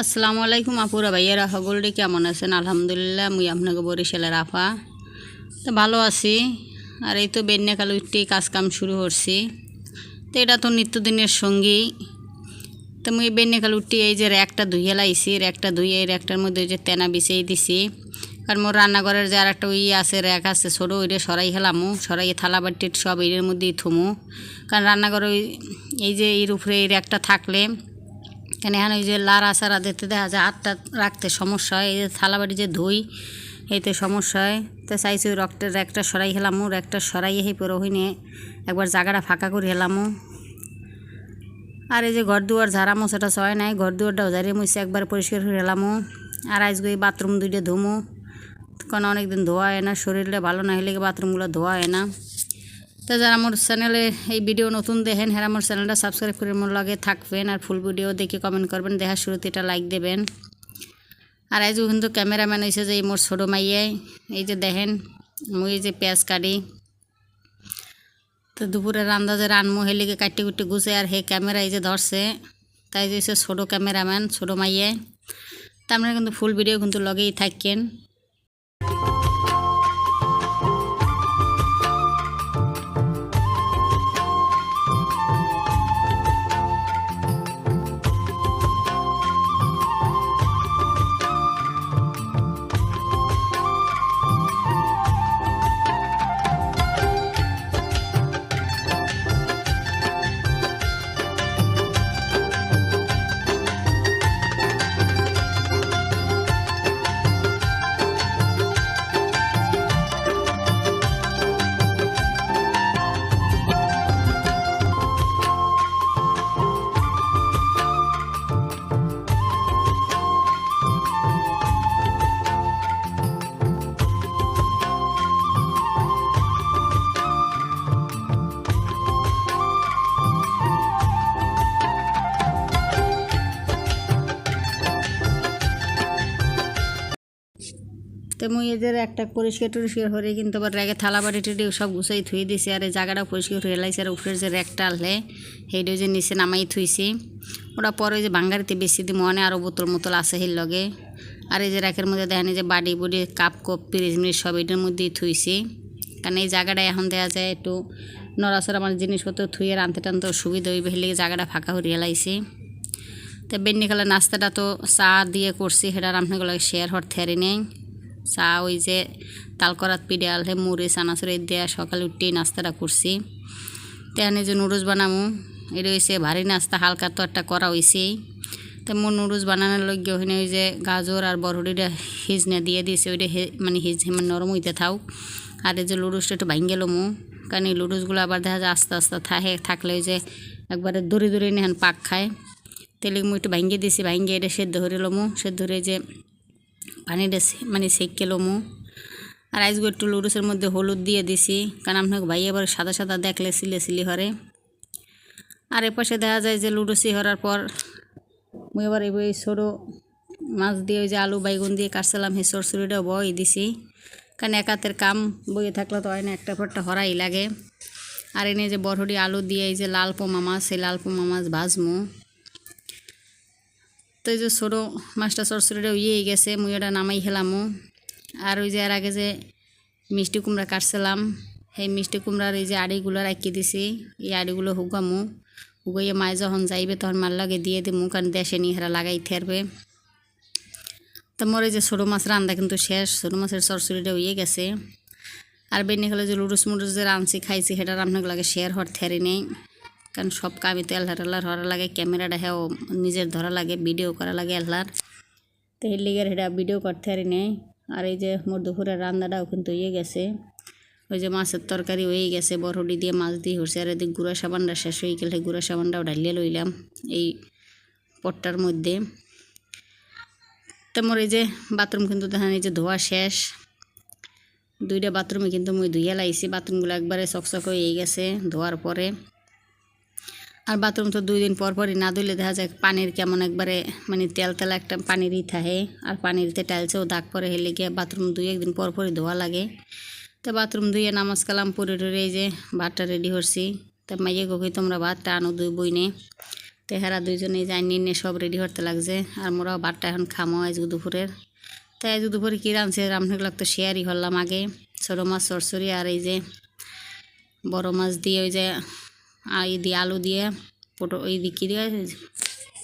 আসসালামু আলাইকুম আপুরা ভাইয়ারা সকলটি কেমন আছেন? আলহামদুলিল্লাহ, মুই আপনাকে বরিশালের আফা তো ভালো আছি। আর এই তো বেন্যাকাল উঠতে কাজ কাম শুরু করছি। তো এটা তো নিত্যদিনের সঙ্গী। তো মুই বেন্যাকাল উঠতে এই যে র্যাকটা ধুইয়ে লাইছি, র্যাকটা ধুইয়ে এই র্যাকটার মধ্যে ওই যে তেনা বিছিয়ে দিছি। কারণ মোর রান্নাঘরের যে আর একটা ওই আছে র্যাক আছে ছোটো, ওইটা সরাই খেলামু সরাই থালা বাটি সব এর মধ্যেই থুমু। কারণ রান্নাঘরে ওই এই যে এর উপরে এই র্যাকটা থাকলে কেন এখানে ওই যে লারা সারা দিতে দেখা যায় হাতটা রাখতে সমস্যা হয়। এই যে থালাবাটি যে ধুই, এইতে সমস্যা হয়। তো চাইছি ওই রক্তের একটা সরাই হেলামু, একটা সরাই হে পরে হইনে একবার জায়গাটা ফাঁকা করে হেলামু। আর এই যে ঘর দুয়ার ঝাড়ামো, সেটা সয় নাই। ঘর দুয়ারটাও ঝাড়িয়ে মুছে একবার পরিষ্কার করে হেলামু। আর আজকে এই বাথরুম দুইটা ধুমু। কারণ অনেকদিন ধোয়া হয় না, শরীরটা ভালো না হলে বাথরুমগুলো ধোয়া হয় না। তো যারা আমার চ্যানেলে এই ভিডিও নতুন দেখেন হ্যাঁ আমার চ্যানেলটা সাবস্ক্রাইব করে মোর লগে থাকবেন আর ফুল ভিডিও দেখে কমেন্ট করবেন, দেখার শুরুতে এটা লাইক দেবেন। আর আজ কিন্তু ক্যামেরাম্যান হয়েছে যে এই মোর ছোটো মাইয়াই এই যে দেখেন, মুই যে পেঁয়াজ কাটি। তো দুপুরে রান্দা যে রানমু হেলিকে কাটতে কুটতে গুছে আর হে ক্যামেরা এই যে ধরছে। তাই যে ছোটো ক্যামেরাম্যান ছোটো মাইয়াই তা আপনারা কিন্তু ফুল ভিডিও কিন্তু লগেই থাকেন তো মুই এদের একটা পরিষ্কার টরিষ্কার করে কিন্তু আবার র্যাগে থালা বাড়ি টাড়ি সব গুছাই থুই দিছি। আর এই জায়গাটা পরিষ্কার করে এলাইছে আর উপরের যে র্যাকটা আনলে সেইটা যে নিচে নামাই থুইছি। ওটা পরে যে বাঙ্গারিতে বেশি দিই মনে আরও বোতল মোতল আছে সেই লগে। আর এই যে র্যাকের মধ্যে দেখেন যে বাড়ি বুড়ি কাপ, কপ পিরিজ মিরিজ সব এটার মধ্যেই থুইছি। কারণ এই জায়গাটা এখন দেখা যায় একটু নড়াচড়া আমার জিনিসপত্র থুয়ে রানতে টানতে সুবিধা হইবে হেলে জায়গাটা ফাঁকা করে এলাইছি তো বেন্নিকালের নাস্তাটা তো চা দিয়ে করছি, সেটা আপনাগুলো শেয়ার হর থেরি নেই। চা, ওই যে তালকরাত পিঠে আলহে মুড়ি, চানাচুরি দেয়া সকালে উঠেই নাস্তাটা করছি। তেহানি যে নুডলস বানামু, এটা হয়েছে ভারী নাস্তা, হালকা তো একটা করা হয়েছেই তো মোর নুডলস বানানোর লগে ওখানে ওই যে গাজর আর বরহরিটা হিজনে দিয়ে দিয়েছে, ওইটা মানে হিজ মানে নরম হইতে থাও আর এই যে লুডুসটা একটু ভাঙ্গে লমু, কারণ এই লুডুসগুলো আবার দেখা যায় আস্তে আস্তে থাকে, থাকলে ওই যে একবারে দূরে দূরে নেহান পাক খায়। তেলে মু একটু ভাঙ্গে দিছি ভাঙ্গে এটা সেদ্ধ করে লমু, সেদ্ধ করে যে পানিটা মানে সেঁকে লমু আর আজকে একটু লুডুসের মধ্যে হলুদ দিয়ে দিছি, কারণ আপনাকে ভাই আবার সাদা সাদা দেখলে সিলে সিলি হরে। আর এপাশে দেখা যায় যে লুডুসি হরার পর মুই এবার এই ছোটো মাছ দিয়ে ওই যে আলু বাইগুন দিয়ে কাটছিলাম, সেই সরসরিটাও বই দিছি। কারণ এক হাতের কাম, বইয়ে থাকলে তো হয় না, একটা পরটা হরাই লাগে। আর এনে যে বরহরি আলু দিয়ে এই যে লাল পোমা মাছ, সেই লাল পোমা মাছ ভাজমু। তো এই যে ছোটো মাছটা সরসরিটা ইয়ে গেছে, মুই ওটা নামাই খেলামু আর ওই যে আর আগে যে মিষ্টি কুমড়া কাটছিলাম, সেই মিষ্টি কুমড়ার এই যে আড়িগুলো রাখি দিছি, এই আড়িগুলো হুগামু হুগাইয়ে মায় যখন যাইবে, তখন মার লাগে দিয়ে দিমু কারণ দেশে নিয়ে হেরা লাগাই থাকবে তো মোর এই যে ছোটো মাছ রান্দা কিন্তু শেষ ছোটো মাছের সরসরিটা ইয়ে গেছে। আর বেনি হলে যে লুডুস মুডুস যে রাঁধছি খাইছি, সেটা রান্নার লাগে শেয়ার হর থেরি নেই। কারণ সব কামে তো এলহার এলহার হরা লাগে, ক্যামেরাটা হ্যাঁ নিজের ধরা লাগে ভিডিও করা লাগে এলহার তো এর লিগের সেটা ভিডিও করতে পারি নেই। আর এই যে মোর দুপুরের রান্নাটাও কিন্তু ইয়ে গেছে। ওই যে মাছের তরকারি হয়ে গেছে, বরহডি দিয়ে মাছ দিয়ে হচ্ছে আর এদিকে গুঁড়া সাবানটা শেষ হয়ে গেলে গুঁড়া সাবানটাও ঢালিয়ে লইলাম এই পটটার মধ্যে। তো মোর এই যে বাথরুম কিন্তু দেখেন, এই যে ধোয়া শেষ। দুইটা বাথরুমে কিন্তু মুই ধুইয়া লাইছি। বাথরুমগুলো একবারে চকচক হয়ে গেছে ধোয়ার পরে। আর বাথরুম তো দুই দিন পর পরই না ধুলে দেখা যায় পানির কেমন একবারে মানে তেল তেল একটা পানিরই থাকে। আর পানিরতে টাইলসেও দাগ পরে হেলে গিয়ে বাথরুম দুই একদিন পর পরই ধোয়া লাগে। তো বাথরুম ধুয়ে নামাজ কালাম পরে এই যে ভাতটা রেডি করছি। তা মাইয়ে গো তোমরা ভাতটা আনো দুই বইনে। তো তেহারা দুইজনে যাই, নিয়ে সব রেডি করতে লাগছে। আর মোরাও ভাতটা এখন খামো আজ দুপুরের। তাই আজ দুপুরে কী রাঁধছে? রামনাগুলো তো শেয়ারই করলাম আগে। ছোটো মাছ সরসরি আর এই যে বড় মাছ দিয়ে ওই যে আই দিয়ে আলু দিয়ে পটো এই দিকে দিয়ে